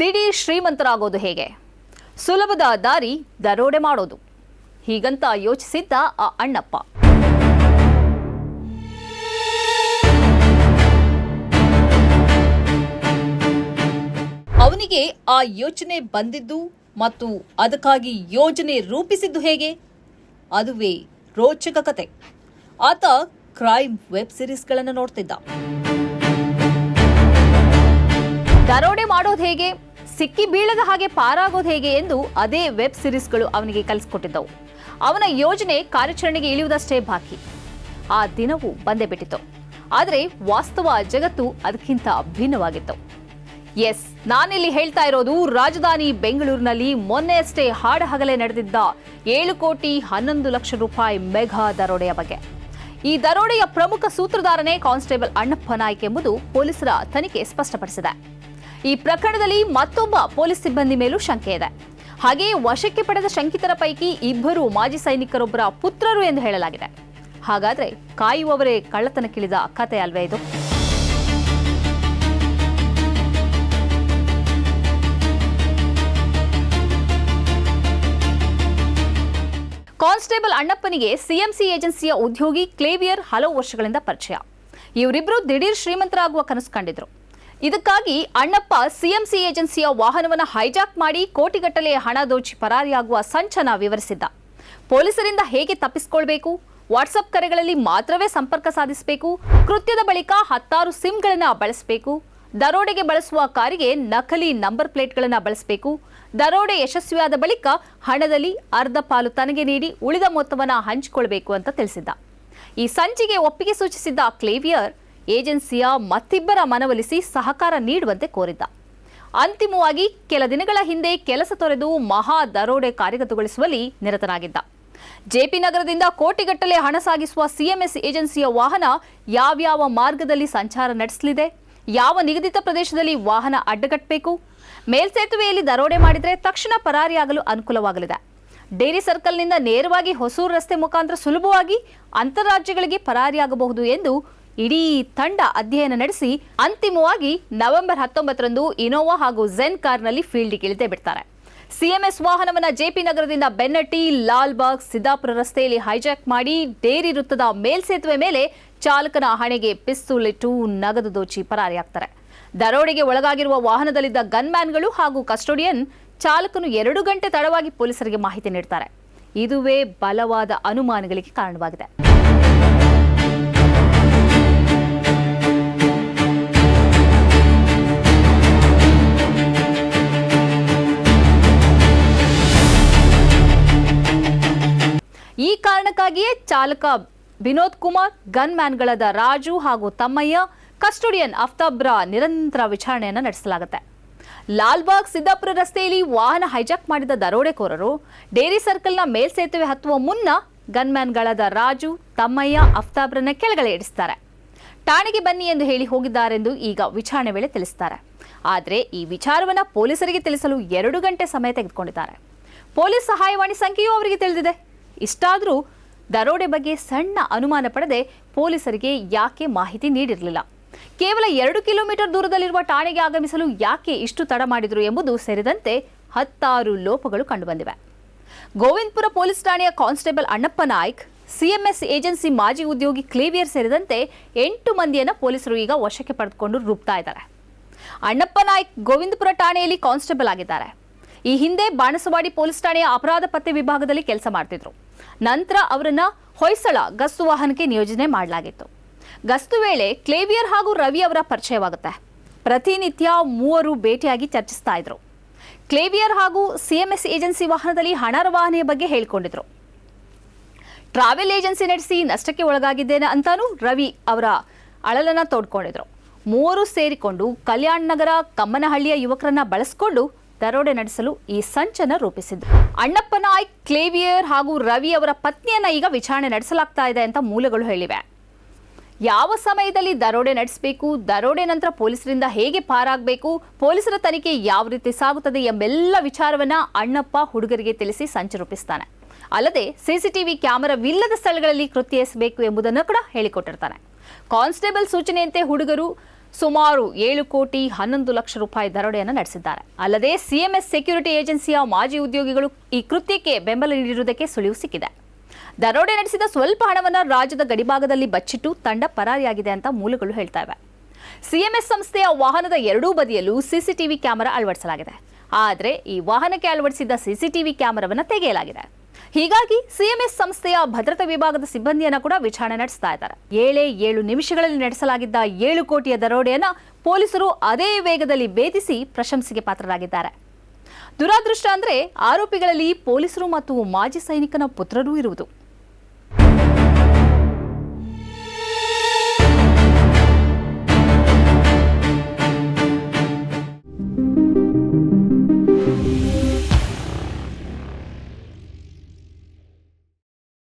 ದಿಢೀರ್ ಶ್ರೀಮಂತರಾಗೋದು ಹೇಗೆ? ಸುಲಭದ ದಾರಿ ದರೋಡೆ ಮಾಡೋದು. ಹೀಗಂತ ಯೋಚಿಸಿದ್ದ ಆ ಅಣ್ಣಪ್ಪ. ಅವನಿಗೆ ಆ ಯೋಚನೆ ಬಂದಿದ್ದು ಮತ್ತು ಅದಕ್ಕಾಗಿ ಯೋಜನೆ ರೂಪಿಸಿದ್ದು ಹೇಗೆ? ಅದುವೇ ರೋಚಕ ಕತೆ. ಆತ ಕ್ರೈಮ್ ವೆಬ್ ಸಿರೀಸ್ಗಳನ್ನು ನೋಡ್ತಿದ್ದ. ದರೋಡೆ ಮಾಡೋದು ಹೇಗೆ? ಸಿಕ್ಕಿ ಬೀಳದ ಹಾಗೆ ಪಾರಾಗೋದು ಹೇಗೆ ಎಂದು ಅದೇ ವೆಬ್ ಸಿರೀಸ್ಗಳು ಅವನಿಗೆ ಕಲಿಸಿಕೊಟ್ಟಿದ್ದವು. ಅವನ ಯೋಜನೆ ಕಾರ್ಯಾಚರಣೆಗೆ ಇಳಿಯುವುದಷ್ಟೇ ಬಾಕಿ. ಆ ದಿನವೂ ಬಂದೇ ಬಿಟ್ಟಿತು ಆದರೆ ವಾಸ್ತವ ಜಗತ್ತು ಅದಕ್ಕಿಂತ ಭಿನ್ನವಾಗಿತ್ತು. ಎಸ್, ನಾನಿಲ್ಲಿ ಹೇಳ್ತಾ ಇರೋದು ರಾಜಧಾನಿ ಬೆಂಗಳೂರಿನಲ್ಲಿ ಮೊನ್ನೆಯಷ್ಟೇ ಹಾಡಹಗಲೇ ನಡೆದಿದ್ದ ಏಳು ಕೋಟಿ ಹನ್ನೊಂದು ಲಕ್ಷ ರೂಪಾಯಿ ಮೆಘಾ ದರೋಡೆಯ ಬಗ್ಗೆ. ಈ ದರೋಡೆಯ ಪ್ರಮುಖ ಸೂತ್ರಧಾರನೇ ಕಾನ್ಸ್ಟೇಬಲ್ ಅಣ್ಣಪ್ಪ ನಾಯ್ಕ್ ಎಂಬುದು ಪೊಲೀಸರ ತನಿಖೆ ಸ್ಪಷ್ಟಪಡಿಸಿದೆ. ಈ ಪ್ರಕರಣದಲ್ಲಿ ಮತ್ತೊಬ್ಬ ಪೊಲೀಸ್ ಸಿಬ್ಬಂದಿ ಮೇಲೂ ಶಂಕೆ ಇದೆ. ಹಾಗೆಯೇ ವಶಕ್ಕೆ ಪಡೆದ ಶಂಕಿತರ ಪೈಕಿ ಇಬ್ಬರು ಮಾಜಿ ಸೈನಿಕರೊಬ್ಬರ ಪುತ್ರರು ಎಂದು ಹೇಳಲಾಗಿದೆ. ಹಾಗಾದ್ರೆ ಕಾಯುವವರೇ ಕಳ್ಳತನಕ್ಕಿಳಿದ ಕತೆ ಅಲ್ವೇ ಇದು? ಕಾನ್ಸ್ಟೇಬಲ್ ಅಣ್ಣಪ್ಪನಿಗೆ ಸಿಎಂಸಿ ಏಜೆನ್ಸಿಯ ಉದ್ಯೋಗಿ ಕ್ಲೇವಿಯರ್ ಹಲವು ವರ್ಷಗಳಿಂದ ಪರಿಚಯ. ಇವರಿಬ್ಬರು ದಿಢೀರ್ ಶ್ರೀಮಂತರಾಗುವ ಕನಸು ಕಂಡಿದ್ರು. ಇದಕ್ಕಾಗಿ ಅಣ್ಣಪ್ಪ ಸಿಎಂಸಿ ಏಜೆನ್ಸಿಯ ವಾಹನವನ್ನು ಹೈಜಾಕ್ ಮಾಡಿ ಕೋಟಿಗಟ್ಟಲೆ ಹಣ ದೋಚಿ ಪರಾರಿಯಾಗುವ ಸಂಚನ ವಿವರಿಸಿದ್ದ. ಪೊಲೀಸರಿಂದ ಹೇಗೆ ತಪ್ಪಿಸಿಕೊಳ್ಬೇಕು? ವಾಟ್ಸಪ್ ಕರೆಗಳಲ್ಲಿ ಮಾತ್ರವೇ ಸಂಪರ್ಕ ಸಾಧಿಸಬೇಕು? ಕೃತ್ಯದ ಬಳಿಕ ಹತ್ತಾರು ಸಿಮ್ಗಳನ್ನು ಬಳಸಬೇಕು? ದರೋಡೆಗೆ ಬಳಸುವ ಕಾರಿಗೆ ನಕಲಿ ನಂಬರ್ ಪ್ಲೇಟ್ಗಳನ್ನು ಬಳಸಬೇಕು? ದರೋಡೆ ಯಶಸ್ವಿಯಾದ ಬಳಿಕ ಹಣದಲ್ಲಿ ಅರ್ಧ ಪಾಲು ತನಗೆ ನೀಡಿ ಉಳಿದ ಮೊತ್ತವನ್ನು ಹಂಚಿಕೊಳ್ಬೇಕು ಅಂತ ತಿಳಿಸಿದ್ದ. ಈ ಸಂಚಿಗೆ ಒಪ್ಪಿಗೆ ಸೂಚಿಸಿದ್ದ ಕ್ಲೇವಿಯರ್ ಏಜೆನ್ಸಿಯ ಮತ್ತಿಬ್ಬರ ಮನವೊಲಿಸಿ ಸಹಕಾರ ನೀಡುವಂತೆ ಕೋರಿದ್ದ. ಅಂತಿಮವಾಗಿ ಕೆಲ ದಿನಗಳ ಹಿಂದೆ ಕೆಲಸ ತೊರೆದು ಮಹಾ ದರೋಡೆ ಕಾರ್ಯಗತಗೊಳಿಸುವಲ್ಲಿ ನಿರತನಾಗಿದ್ದ. ಜೆಪಿ ನಗರದಿಂದ ಕೋಟಿಗಟ್ಟಲೆ ಹಣ ಸಾಗಿಸುವ ಸಿಎಂಎಸ್ ಏಜೆನ್ಸಿಯ ವಾಹನ ಯಾವ್ಯಾವ ಮಾರ್ಗದಲ್ಲಿ ಸಂಚಾರ ನಡೆಸಲಿದೆ, ಯಾವ ನಿಗದಿತ ಪ್ರದೇಶದಲ್ಲಿ ವಾಹನ ಅಡ್ಡಗಟ್ಟಬೇಕು, ಮೇಲ್ಸೇತುವೆಯಲ್ಲಿ ದರೋಡೆ ಮಾಡಿದರೆ ತಕ್ಷಣ ಪರಾರಿಯಾಗಲು ಅನುಕೂಲವಾಗಲಿದೆ. ಡೇರಿ ಸರ್ಕಲ್ನಿಂದ ನೇರವಾಗಿ ಹೊಸೂರು ರಸ್ತೆ ಮುಖಾಂತರ ಸುಲಭವಾಗಿ ಅಂತಾರಾಜ್ಯಗಳಿಗೆ ಪರಾರಿಯಾಗಬಹುದು ಎಂದು ಇಡೀ ತಂಡ ಅಧ್ಯಯನ ನಡೆಸಿ ಅಂತಿಮವಾಗಿ ನವೆಂಬರ್ ಹತ್ತೊಂಬತ್ತರಂದು ಇನೋವಾ ಹಾಗೂ ಝೆನ್ ಕಾರ್ನಲ್ಲಿ ಫೀಲ್ಡ್ಗೆ ಇಳಿದೇ ಬಿಡ್ತಾರೆ. ಸಿಎಂಎಸ್ ವಾಹನವನ್ನು ಜೆಪಿ ನಗರದಿಂದ ಬೆನ್ನಟ್ಟಿ, ಲಾಲ್ಬಾಗ್, ಸಿದ್ದಾಪುರ ರಸ್ತೆಯಲ್ಲಿ ಹೈಜಾಕ್ ಮಾಡಿ ಡೇರಿ ವೃತ್ತದ ಮೇಲ್ಸೇತುವೆ ಮೇಲೆ ಚಾಲಕನ ಹಣೆಗೆ ಪಿಸ್ತೂಲ್ ಇಟ್ಟು ನಗದು ದೋಚಿ ಪರಾರಿಯಾಗ್ತಾರೆ. ದರೋಡೆಗೆ ಒಳಗಾಗಿರುವ ವಾಹನದಲ್ಲಿದ್ದ ಗನ್ಮ್ಯಾನ್ಗಳು ಹಾಗೂ ಕಸ್ಟೋಡಿಯನ್ ಚಾಲಕನು ಎರಡು ಗಂಟೆ ತಡವಾಗಿ ಪೊಲೀಸರಿಗೆ ಮಾಹಿತಿ ನೀಡ್ತಾರೆ. ಇದುವೇ ಬಲವಾದ ಅನುಮಾನಗಳಿಗೆ ಕಾರಣವಾಗಿದೆ. ಕಾರಣಕ್ಕಾಗಿಯೇ ಚಾಲಕ ವಿನೋದ್ ಕುಮಾರ್ ಗನ್ ಮ್ಯಾನ್ಗಳಾದ ರಾಜು ಹಾಗೂ ತಮ್ಮಯ್ಯ, ಕಸ್ಟೋಡಿಯನ್ ಅಫ್ತಾಬ್ರ ನಿರಂತರ ವಿಚಾರಣೆಯನ್ನು ನಡೆಸಲಾಗುತ್ತೆ. ಲಾಲ್ಬಾಗ್ ಸಿದ್ದಾಪುರ ರಸ್ತೆಯಲ್ಲಿ ವಾಹನ ಹೈಜಾಕ್ ಮಾಡಿದ ದರೋಡೆಕೋರರು ಡೇರಿ ಸರ್ಕಲ್ನ ಮೇಲ್ಸೇತುವೆ ಹತ್ತುವ ಮುನ್ನ ಗನ್ಮ್ಯಾನ್ಗಳಾದ ರಾಜು, ತಮ್ಮಯ್ಯ ಅಫ್ತಾಬ್ರನ್ನ ಕೆಳಗಡೆ ಇಡಿಸ್ತಾರೆ. ಠಾಣೆಗೆ ಬನ್ನಿ ಎಂದು ಹೇಳಿ ಹೋಗಿದ್ದಾರೆಂದು ಈಗ ವಿಚಾರಣೆ ವೇಳೆ ತಿಳಿಸ್ತಾರೆ. ಆದರೆ ಈ ವಿಚಾರವನ್ನು ಪೊಲೀಸರಿಗೆ ತಿಳಿಸಲು ಎರಡು ಗಂಟೆ ಸಮಯ ತೆಗೆದುಕೊಂಡಿದ್ದಾರೆ. ಪೊಲೀಸ್ ಸಹಾಯವಾಣಿ ಸಂಖ್ಯೆಯೂ ಅವರಿಗೆ ತಿಳಿದಿದೆ. ಇಷ್ಟಾದರೂ ದರೋಡೆ ಬಗ್ಗೆ ಸಣ್ಣ ಅನುಮಾನ ಪಡೆದೆ ಪೊಲೀಸರಿಗೆ ಯಾಕೆ ಮಾಹಿತಿ ನೀಡಿರಲಿಲ್ಲ? ಕೇವಲ ಎರಡು ಕಿಲೋಮೀಟರ್ ದೂರದಲ್ಲಿರುವ ಠಾಣೆಗೆ ಆಗಮಿಸಲು ಯಾಕೆ ಇಷ್ಟು ತಡ ಮಾಡಿದರು ಎಂಬುದು ಸೇರಿದಂತೆ ಹತ್ತಾರು ಲೋಪಗಳು ಕಂಡುಬಂದಿವೆ. ಗೋವಿಂದಪುರ ಪೊಲೀಸ್ ಠಾಣೆಯ constable Annappa Naik, CMS agency ಮಾಜಿ ಉದ್ಯೋಗಿ ಕ್ಲೇವಿಯರ್ ಸೇರಿದಂತೆ ಎಂಟು ಮಂದಿಯನ್ನು ಪೊಲೀಸರು ಈಗ ವಶಕ್ಕೆ ಪಡೆದುಕೊಂಡು ರೂಪ್ತಾ ಇದ್ದಾರೆ. ಅಣ್ಣಪ್ಪ ನಾಯ್ಕ್ ಗೋವಿಂದಪುರ ಠಾಣೆಯಲ್ಲಿ ಕಾನ್ಸ್ಟೇಬಲ್ ಆಗಿದ್ದಾರೆ. ಈ ಹಿಂದೆ ಬಾಣಸವಾಡಿ ಪೊಲೀಸ್ ಠಾಣೆಯ ಅಪರಾಧ ಪತ್ತೆ ವಿಭಾಗದಲ್ಲಿ ಕೆಲಸ ಮಾಡ್ತಿದ್ರು. ನಂತರ ಅವರನ್ನ ಹೊಯ್ಸಳ ಗಸ್ತು ವಾಹನಕ್ಕೆ ನಿಯೋಜನೆ ಮಾಡಲಾಗಿತ್ತು. ಗಸ್ತು ವೇಳೆ ಕ್ಲೇವಿಯರ್ ಹಾಗೂ ರವಿ ಅವರ ಪರಿಚಯವಾಗುತ್ತೆ. ಪ್ರತಿನಿತ್ಯ ಮೂವರು ಭೇಟಿಯಾಗಿ ಚರ್ಚಿಸ್ತಾ ಇದ್ರು. ಕ್ಲೇವಿಯರ್ ಹಾಗೂ ಸಿಎಂಎಸ್ ಏಜೆನ್ಸಿ ವಾಹನದಲ್ಲಿ ಹಣ ರವಾನೆಯ ಬಗ್ಗೆ ಹೇಳಿಕೊಂಡಿದ್ರು. ಟ್ರಾವೆಲ್ ಏಜೆನ್ಸಿ ನಡೆಸಿ ನಷ್ಟಕ್ಕೆ ಒಳಗಾಗಿದ್ದೇನೆ ಅಂತಾನೂ ರವಿ ಅವರ ಅಳಲನ್ನ ತೋಡ್ಕೊಂಡಿದ್ರು. ಮೂವರು ಸೇರಿಕೊಂಡು ಕಲ್ಯಾಣ ನಗರ, ಕಮ್ಮನಹಳ್ಳಿಯ ಯುವಕರನ್ನ ಬಳಸಿಕೊಂಡು ದರೋಡೆ ನಡೆಸಲು ಈ ಸಂಚನ ರೂಪಿಸಿದ್ರು. ಅಣ್ಣಪ್ಪ ನಾಯ್ಕ್ ಕ್ಲೇವಿಯರ್ ಹಾಗೂ ರವಿ ಅವರ ಪತ್ನಿಯನ್ನ ಈಗ ವಿಚಾರಣೆ ನಡೆಸಲಾಗ್ತಾ ಇದೆ ಅಂತ ಮೂಲಗಳು ಹೇಳಿವೆ. ಯಾವ ಸಮಯದಲ್ಲಿ ದರೋಡೆ ನಡೆಸಬೇಕು, ದರೋಡೆ ನಂತರ ಪೊಲೀಸರಿಂದ ಹೇಗೆ ಪಾರಾಗಬೇಕು, ಪೊಲೀಸರ ತನಿಖೆ ಯಾವ ರೀತಿ ಸಾಗುತ್ತದೆ ಎಂಬೆಲ್ಲ ವಿಚಾರವನ್ನ ಅಣ್ಣಪ್ಪ ಹುಡುಗರಿಗೆ ತಿಳಿಸಿ ಸಂಚು ರೂಪಿಸ್ತಾನೆ. ಅಲ್ಲದೆ ಸಿಸಿಟಿವಿ ಕ್ಯಾಮೆರಾವಿಲ್ಲದ ಸ್ಥಳಗಳಲ್ಲಿ ಕೃತ್ಯ ಎಸಬೇಕು ಎಂಬುದನ್ನು ಕೂಡ ಹೇಳಿಕೊಟ್ಟಿರ್ತಾನೆ. ಕಾನ್ಸ್ಟೇಬಲ್ ಸೂಚನೆಯಂತೆ ಹುಡುಗರು ಸುಮಾರು ಏಳು ಕೋಟಿ ಹನ್ನೊಂದು ಲಕ್ಷ ರೂಪಾಯಿ ದರೋಡೆಯನ್ನು ನಡೆಸಿದ್ದಾರೆ. ಅಲ್ಲದೆ ಸಿಎಂಎಸ್ ಸೆಕ್ಯೂರಿಟಿ ಏಜೆನ್ಸಿಯ ಮಾಜಿ ಉದ್ಯೋಗಿಗಳು ಈ ಕೃತ್ಯಕ್ಕೆ ಬೆಂಬಲ ನೀಡಿರುವುದಕ್ಕೆ ಸುಳಿವು ಸಿಕ್ಕಿದೆ. ದರೋಡೆ ನಡೆಸಿದ ಸ್ವಲ್ಪ ಹಣವನ್ನು ರಾಜ್ಯದ ಗಡಿಭಾಗದಲ್ಲಿ ಬಚ್ಚಿಟ್ಟು ತಂಡ ಪರಾರಿಯಾಗಿದೆ ಅಂತ ಮೂಲಗಳು ಹೇಳ್ತಾ ಇವೆ. ಸಿಎಂಎಸ್ ಸಂಸ್ಥೆಯ ವಾಹನದ ಎರಡೂ ಬದಿಯಲ್ಲೂ ಸಿಸಿಟಿವಿ ಕ್ಯಾಮೆರಾ ಅಳವಡಿಸಲಾಗಿದೆ. ಆದರೆ ಈ ವಾಹನಕ್ಕೆ ಅಳವಡಿಸಿದ್ದ ಸಿಸಿಟಿವಿ ಕ್ಯಾಮೆರಾವನ್ನು ತೆಗೆಯಲಾಗಿದೆ. ಹೀಗಾಗಿ ಸಿಎಂಎಸ್ ಸಂಸ್ಥೆಯ ಭದ್ರತಾ ವಿಭಾಗದ ಸಿಬ್ಬಂದಿಯನ್ನ ಕೂಡ ವಿಚಾರಣೆ ನಡೆಸ್ತಾ ಇದ್ದಾರೆ. ಏಳೇ ಏಳು ನಿಮಿಷಗಳಲ್ಲಿ ನಡೆಸಲಾಗಿದ್ದ ಏಳು ಕೋಟಿಯ ದರೋಡೆಯನ್ನ ಪೊಲೀಸರು ಅದೇ ವೇಗದಲ್ಲಿ ಭೇದಿಸಿ ಪ್ರಶಂಸೆಗೆ ಪಾತ್ರರಾಗಿದ್ದಾರೆ. ದುರಾದೃಷ್ಟ ಅಂದ್ರೆ ಆರೋಪಿಗಳಲ್ಲಿ ಪೊಲೀಸರು ಮತ್ತು ಮಾಜಿ ಸೈನಿಕನ ಪುತ್ರರೂ ಇರುವುದು.